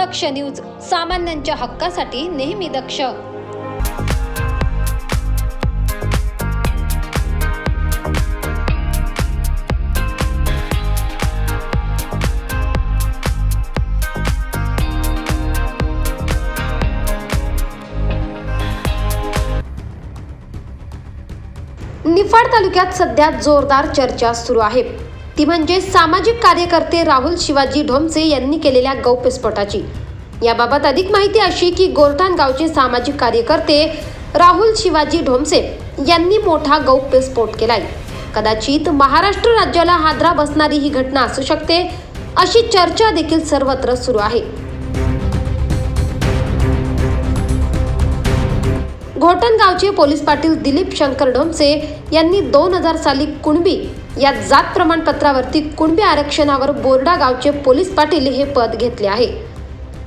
दक्ष news सामान्यांच्या हक्कासाठी नेहमी दक्ष. निफाड तालुक्यात सध्या जोरदार चर्चा सुरू आहे. ती म्हणजे सामाजिक कार्यकर्ते राहुल शिवाजी ढोमसे यांनी केलेल्या गौप्यस्फोटाची. याबाबत अधिक माहिती अशी की गोरठाण गावचे सामाजिक कार्यकर्ते राहुल शिवाजी ढोमसे यांनी मोठा गौप्यस्फोट केलाय. कदाचित महाराष्ट्र राज्याला हादरा बसणारी ही घटना असू शकते अशी चर्चा देखील सर्वत्र सुरू आहे. घोटणगावचे पोलीस पाटील दिलीप शंकर डोमसे यांनी दोन हजार साली कुणबी या जात प्रमाणपत्रावरती कुणबी आरक्षणावर बोर्डा गावचे पोलीस पाटील हे पद घेतले आहे.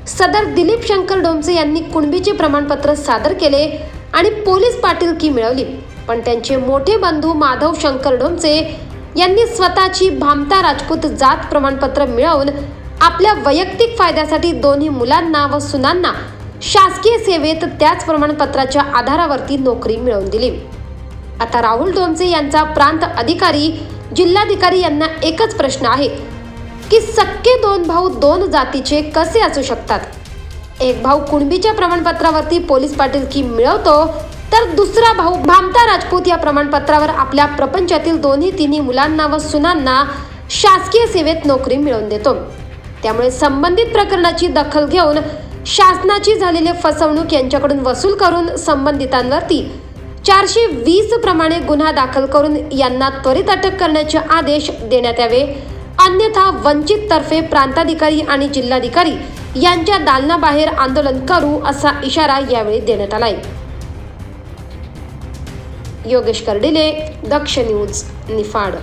सदर दिलीप शंकर डोमसे यांनी कुणबीचे प्रमाणपत्र सादर केले आणि पोलीस पाटीलकी मिळवली. पण त्यांचे मोठे बंधू माधव शंकर डोमसे यांनी स्वतःची भामता राजपूत जात प्रमाणपत्र मिळवून आपल्या वैयक्तिक फायद्यासाठी दोन्ही मुलांना व सुनांना शासकीय सेवेत त्याच प्रमाणपत्राच्या आधारावरती नोकरी मिळवून दिली. आता राहुल डोमसे यांचा प्रांत अधिकारी जिल्हाधिकारी यांना एकच प्रश्न आहे की सक्के दोन भाऊ दोन जातीचे कसे असू शकतात? एक भाऊ कुणबीच्या प्रमाणपत्रावरती पोलीस पाटील की मिळवतो तर दुसरा भाऊ भामता राजपूत या प्रमाणपत्रावर आपल्या प्रपंचातील दोन्ही तिन्ही मुलांना व सुनांना शासकीय सेवेत नोकरी मिळवून देतो. त्यामुळे संबंधित प्रकरणाची दखल घेऊन शासनाची झालेली फसवणूक यांच्याकडून वसूल करून संबंधितांवरती चारशे वीस प्रमाणे गुन्हा दाखल करून यांना त्वरित अटक करण्याचे आदेश देण्यात यावे. अन्यथा वंचित तर्फे प्रांताधिकारी आणि जिल्हाधिकारी यांच्या दालनाबाहेर आंदोलन करू असा इशारा यावेळी देण्यात आलाय. योगेश कर्डिले दक्ष न्यूज निफाड.